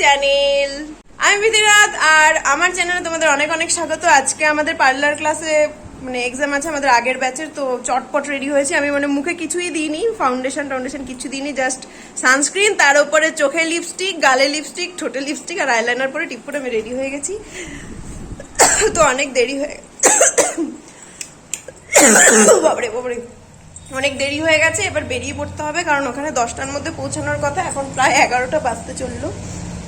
Channel আমি বিধিরাত আর আমার চ্যানেলে তোমাদের অনেক অনেক স্বাগত। আজকে আমাদের পার্লার ক্লাসে মানে এক্সাম আছে আমাদের আগের ব্যাচের তো চটপট রেডি হয়েছে। আমি মানে মুখে কিছুই দিইনি ফাউন্ডেশন টাউন্ডেশন কিছু দিইনি জাস্ট সানস্ক্রিন তার উপরে চোখে লিপস্টিক গালে লিপস্টিক ঠোঁটে লিপস্টিক আর আইলাইনার পরে টিপ আমি রেডি হয়ে গেছি। তো অনেক দেরি হয়ে বাবরে বাবরে অনেক দেরি হয়ে গেছে, এবার বেরিয়ে পড়তে হবে, কারণ ওখানে দশটার মধ্যে পৌঁছানোর কথা, এখন প্রায় এগারোটা বাজতে চলল।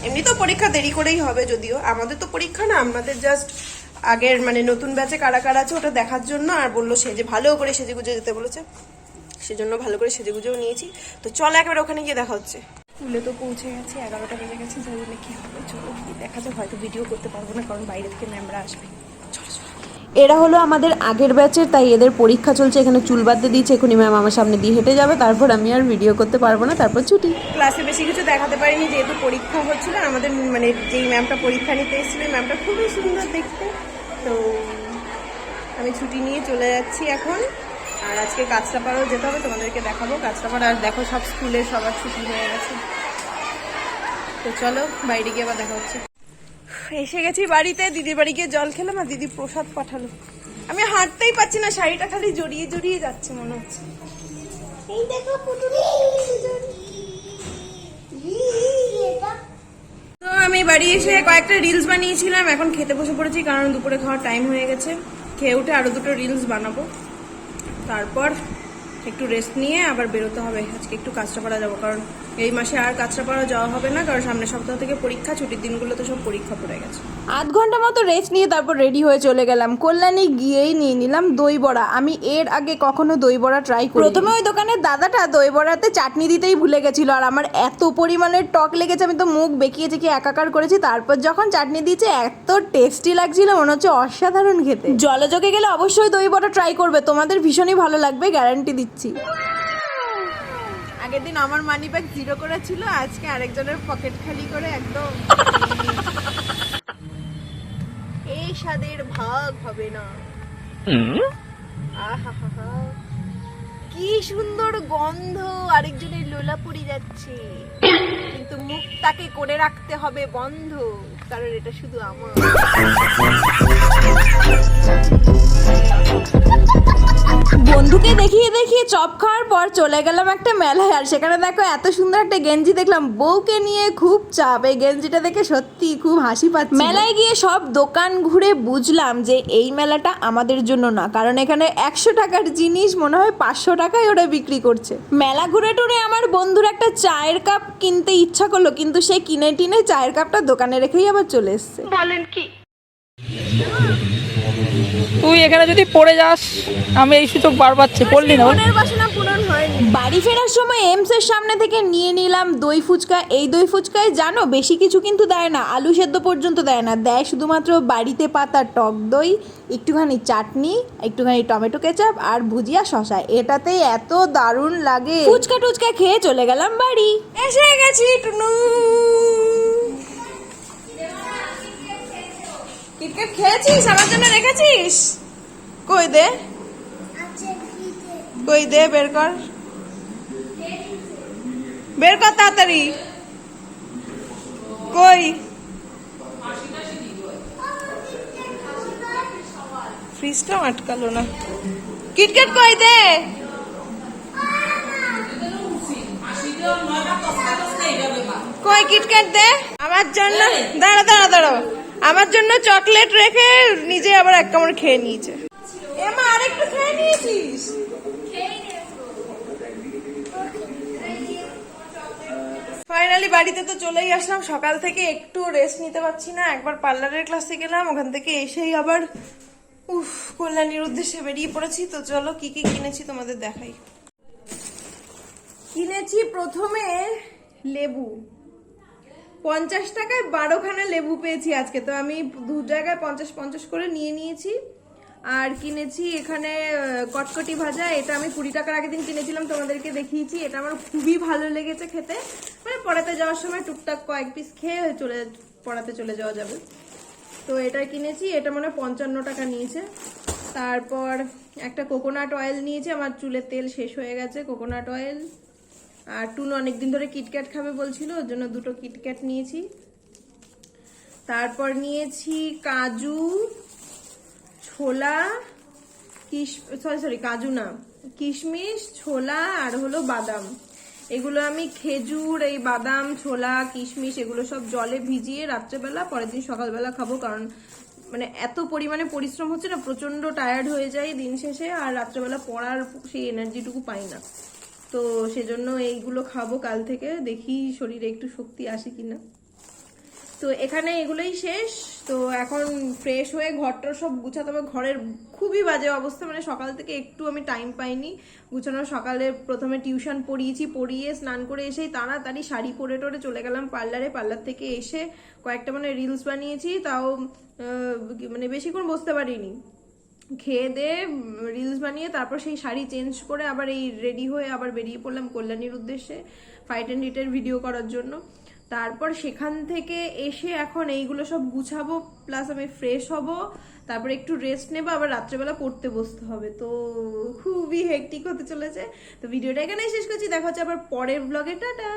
এমনি তো পরীক্ষা দেরি করেই হবে যদিও। আমাদের তো পরীক্ষা না, আমাদের জাস্ট আগের মানে নতুন ব্যাচে কারা কারা আছে ওটা দেখার জন্য আর বলল সেজে ভালো করে সেজে গুজে যেতে বলেছে। সেজন্য ভালো করে সেজে গুজেও নিয়েছি। তো চল একবার ওখানে গিয়ে দেখা হচ্ছে। স্কুলে তো পৌঁছে গেছে, এগারোটা বেজে গেছে যার জন্য কি হবে, চলো দেখা যাক, হয়তো ভিডিও করতে পারব না, কারণ বাইরে থেকে ম্যামরা আসবে। এরা হলো আমাদের আগের ব্যাচের তাই এদের পরীক্ষা চলছে, এখানে চুল বাঁধতে দিয়েছে, এখনই ম্যাম আমার সামনে দিয়ে হেঁটে যাবে, তারপর আমি আর ভিডিও করতে পারব না, তারপর ছুটি। ক্লাসে বেশি কিছু দেখাতে পারিনি, যেহেতু পরীক্ষা হচ্ছিল, আমাদের মানে যেই ম্যামটা পরীক্ষা নিতে এসেছিল ম্যামটা খুবই সুন্দর দেখতে। তো, আমি ছুটি নিয়ে চলে যাচ্ছি এখন। আর আজকে কাঁচরাপাড়াও যেতে হবে, তোমাদেরকে দেখাবো। কাঁচরাপাড়া আর দেখো সব স্কুলে সবার ছুটি হয়ে গেছে। তো চলো, বাইরে গিয়ে আবার দেখা হচ্ছে। এসে গেছি বাড়িতে দিদির বাড়ি গিয়ে জল খেলাম আর দিদি প্রসাদ পাঠালো। আমি হাঁটতেই পাচ্ছি না শাড়িটা খালি জড়িয়ে জড়িয়ে যাচ্ছে মনে হচ্ছে। এই দেখো তো আমি বাড়ি এসে কয়েকটা রিলস বানিয়েছিলাম এখন খেতে বসে পড়েছি কারণ দুপুরে খাওয়ার টাইম হয়ে গেছে। খেয়ে উঠে আরও দুটো রিলস বানাবো। তারপর একটু রেস্ট নিয়ে আবার বেরোতে হবে আজকে একটু কাঁচরাপাড়া যাব কারণ এই মাসে আর কাঁচরাপাড়া যাওয়া হবে না কারণ সামনের সপ্তাহ থেকে পরীক্ষা ছুটির দিনগুলোতে সব পরীক্ষা পড়ে গেছে। আধ ঘণ্টা মতো রেস্ট নিয়ে তারপর রেডি হয়ে চলে গেলাম। কল্যাণী গিয়েই নিয়ে নিলাম দই বড়া আমি এর আগে কখনো দই বড়া ট্রাই করি প্রথমে ওই দোকানের দাদাটা দই বড়াতে চাটনি দিতেই ভুলে গেছিল আর আমার এত পরিমাণের টক লেগেছে আমি তো মুখ বেঁকিয়ে চেকে একাকার করেছি তারপর যখন চাটনি দিয়েছে এত টেস্টি লাগছিল মনে হচ্ছে অসাধারণ খেতে। জলযোগে গেলে অবশ্যই দই বড়া ট্রাই করবে তোমাদের ভীষণই ভালো লাগবে গ্যারান্টি দিচ্ছি। আগের দিন আমার মানি ব্যাগ জিরো করে ছিল আজকে আরেকজনের পকেট খালি করে একদম। এই স্বাদের ভাগ হবে না। আহাহাহা। কি সুন্দর গন্ধ আরেকজনের লোলা পড়ে যাচ্ছে। কিন্তু মুখ তাকে করে রাখতে হবে বন্ধ কারণ এটা শুধু আমার। দেখিয়ে দেখিয়ে চপ খাওয়ার পর চলে গেলাম একটা মেলায়। আর সেখানে দেখো এত সুন্দর একটা গেঞ্জি দেখলাম। বউকে নিয়ে খুব চাপ। এই গেঞ্জিটা দেখে সত্যি খুব হাসি পাচ্ছে মেলায় গিয়ে সব দোকান ঘুরে বুঝলাম যে এই মেলাটা আমাদের জন্য না। কারণ এখানে একশো টাকার জিনিস মনে হয় পাঁচশো টাকায় ওরা বিক্রি করছে। মেলা ঘুরে টুরে আমার বন্ধুর একটা চায়ের কাপ কিনতে ইচ্ছা করল কিন্তু সে কিনে টিনে চায়ের কাপটা দোকানে রেখেই আবার চলে এসছে। তুই এখানে যদি পড়ে যাস আমি এই সুযোগ বার পাচ্ছি পড়লি না। বাড়ি ফেরার সময় এমস এর সামনে থেকে নিয়ে নিলাম দই ফুচকা। এই দই ফুচকায় জানো বেশি কিছু কিন্তু দেয় না আলু সেদ্ধ পর্যন্ত দেয় না। দেয় শুধুমাত্র বাড়িতে পাতা টক দই একটুখানি চাটনি একটুখানি টমেটো কেচাপ আর ভুজিয়া শশা এটাতে এত দারুণ লাগে। ফুচকা টুচকা খেয়ে চলে গেলাম বাড়ি। এসে গেছি টুনু। কিটকেট খেয়েছিস? আমার জন্য রেখেছিস? কই দে? কই দে বের কর। বের কর তাড়াতাড়ি। কই? ফ্রিজটাও আটকালো না। কিটকেট কই দে? কই কিটক্যাট দে? আমার জন্য। দাঁড়া দাঁড়া দাঁড়াও। আমার জন্য চকলেট রেখে নিজে আবার এক কামড় খেয়ে নিয়েছে। এমা আরেকটু খেয়ে নিয়েছিস? ফাইনালি বাড়িতে তো চলেই আসলাম। সকাল থেকে একটু রেস্ট নিতে পারছি না। একবার পার্লারের ক্লাসে গেলাম। ওখান থেকে এসেই আবার উফ কল্যাণীর উদ্দেশ্যে বেরিয়ে পড়েছি। তো চলো কি কি কিনেছি তোমাদের দেখাই। কিনেছি প্রথমে লেবু। পঞ্চাশ টাকায় বারোখানা লেবু পেয়েছি আজকে। তো আমি দু জায়গায় পঞ্চাশ পঞ্চাশ করে নিয়ে নিয়েছি। আর কিনেছি এখানে কটকটি ভাজা, এটা আমি কুড়ি টাকার আগের দিন কিনেছিলাম, তোমাদেরকে দেখিয়েছি। এটা আমার খুবই ভালো লেগেছে খেতে। মানে পড়াতে যাওয়ার সময় টুকটাক কয়েক পিস খেয়ে চলে, পড়াতে চলে যাওয়া যাবে। তো এটা কিনেছি, এটা মানে পঞ্চান্ন টাকা নিয়েছে। তারপর একটা কোকোনাট অয়েল নিয়েছি, আমার চুলের তেল শেষ হয়ে গেছে কোকোনাট অয়েল আর টুনু অনেকদিন ধরে কিটক্যাট খাবে বলছিল, ওর জন্য দুটো কিটক্যাট নিয়েছি। তারপর নিয়েছি কাজু, ছোলা, কিশ সরি সরি কাজু না, কিশমিশ, ছোলা আর হলো বাদাম। এগুলো আমি খেজুর, এই বাদাম, ছোলা, কিশমিশ এগুলো সব জলে ভিজিয়ে রাত্রেবেলা, পরের দিন সকালবেলা খাব কারণ মানে এত পরিমাণে পরিশ্রম হচ্ছে না প্রচণ্ড টায়ার্ড হয়ে যায় দিন শেষে আর রাত্রেবেলা পড়ার সেই এনার্জিটুকু পাই না। তো সেজন্য এইগুলো খাব কাল থেকে, দেখি শরীরে একটু শক্তি আসে কিনা। তো এখানে এগুলোই শেষ। তো এখন ফ্রেশ হয়ে ঘরটা সব গুছাতে হবে। ঘরের খুবই বাজে অবস্থা মানে সকাল থেকে একটু আমি টাইম পাইনি। গুছানো সকালে প্রথমে টিউশন পড়িয়েছি, পড়িয়ে স্নান করে এসেই তাড়াতাড়ি শাড়ি পরে টরে চলে গেলাম পার্লারে। পার্লার থেকে এসে কয়েকটা মানে রিলস বানিয়েছি, তাও মানে বেশিক্ষণ বসতে পারিনি। খেয়ে দিয়ে রিলস বানিয়ে তারপর সেই শাড়ি চেঞ্জ করে আবার এই রেডি হয়ে আবার বেরিয়ে পড়লাম কল্যাণীর উদ্দেশ্যে ফাইট অ্যান্ড হিটের ভিডিও করার জন্য। তারপর সেখান থেকে এসে এখন এইগুলো সব গুছাবো প্লাস আমি ফ্রেশ হব, তারপর একটু রেস্ট নেব, আবার রাত্রেবেলা পড়তে বসতে হবে। তো খুবই হেকটিক হতে চলেছে। তো ভিডিওটা এখানেই শেষ করছি, দেখা হচ্ছে আবার পরের ব্লগে টাটা!